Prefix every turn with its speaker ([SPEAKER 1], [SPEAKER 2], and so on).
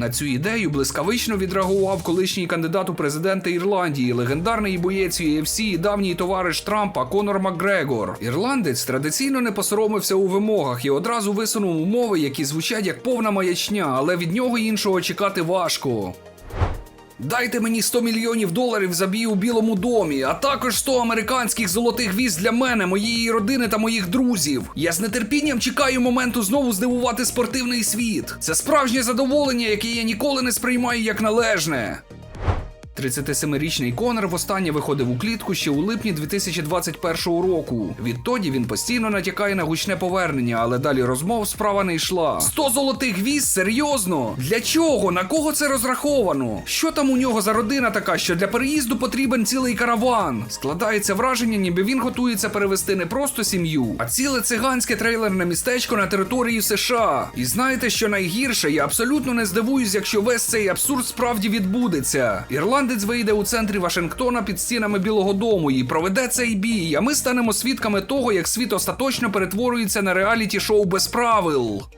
[SPEAKER 1] На цю ідею блискавично відреагував колишній кандидат у президенти Ірландії, легендарний боєць UFC і давній товариш Трампа Конор Макгрегор. Ірландець традиційно не посоромився у вимогах і одразу висунув умови, які звучать як повна маячня, але від нього іншого чекати важко. Дайте мені 100 мільйонів доларів за бій у Білому домі, а також 100 американських золотих віз для мене, моєї родини та моїх друзів. Я з нетерпінням чекаю моменту знову здивувати спортивний світ. Це справжнє задоволення, яке я ніколи не сприймаю як належне. 37-річний Конор востаннє виходив у клітку ще у липні 2021 року. Відтоді він постійно натякає на гучне повернення, але далі розмов справа не йшла. 100 золотих віз? Серйозно? Для чого? На кого це розраховано? Що там у нього за родина така, що для переїзду потрібен цілий караван? Складається враження, ніби він готується перевести не просто сім'ю, а ціле циганське трейлерне містечко на території США. І знаєте, що найгірше? Я абсолютно не здивуюсь, якщо весь цей абсурд справді відбудеться. Ірландець вийде у центрі Вашингтона під стінами Білого Дому і проведе цей бій. А ми станемо свідками того, як світ остаточно перетворюється на реаліті шоу без правил.